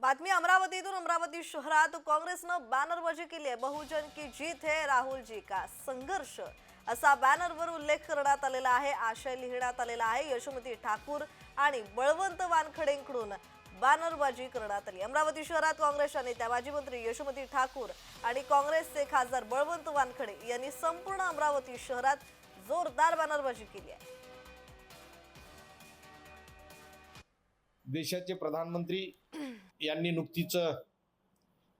बातमी अमरावतीतून अमरावती शहरात काँग्रेसनं बॅनरबाजी केली आहे. बहुजन की जीत है राहुलजी का संघर्ष? असा बॅनरवर उल्लेख करण्यात आलेला आहे आशय लिहिण्यात आलेला आहे. यशोमती ठाकूर आणि बळवंत वानखडेंकडून बॅनरबाजी करण्यात आली. अमरावती शहरात काँग्रेसच्या नेत्या माजी मंत्री यशोमती ठाकूर आणि काँग्रेसचे खासदार बळवंत वानखडे यांनी संपूर्ण अमरावती शहरात जोरदार बॅनरबाजी केली आहे. देशाचे प्रधानमंत्री यांनी नुकतीच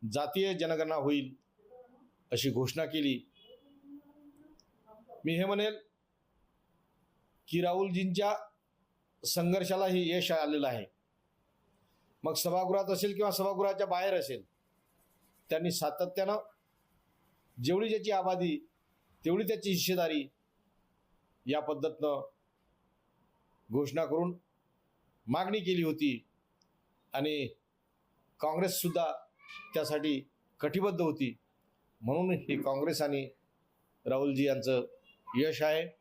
जातीय जनगणना होईल अशी घोषणा केली. मी हे म्हणेल की राहुलजींच्या संघर्षालाही यश आलेलं आहे. मग सभागृहात असेल किंवा सभागृहाच्या बाहेर असेल त्यांनी सातत्यानं जेवढी ज्याची आबादी तेवढी त्याची हिस्सेदारी या पद्धतीनं घोषणा करून मागणी केली होती आणि काँग्रेससुद्धा त्यासाठी कटिबद्ध होती. म्हणून हे काँग्रेस आणि राहुलजी यांचं यश आहे.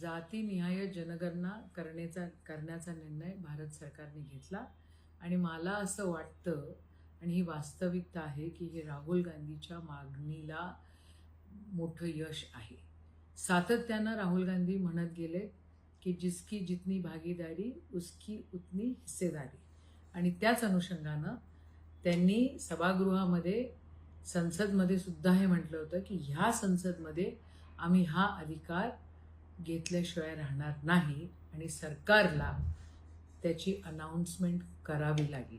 जातीनिहाय जनगणना करण्याचा करण्याचा निर्णय भारत सरकारने घेतला. आणि मला असं वाटतं आणि ही वास्तविकता आहे की हे राहुल गांधीच्या मागणीला मोठं यश आहे. सातत्यानं राहुल गांधी म्हणत गेले की जिसकी जितनी भागीदारी उसकी उतनी हिस्सेदारी. आणि त्याच अनुषंगानं त्यांनी सभागृहामध्ये संसदमध्ये सुद्धा हे म्हटलं होतं की ह्या संसदमध्ये आम्ही हा अधिकार घेतल्याशिवाय राहणार नाही आणि सरकारला त्याची अनाऊन्समेंट करावी लागली.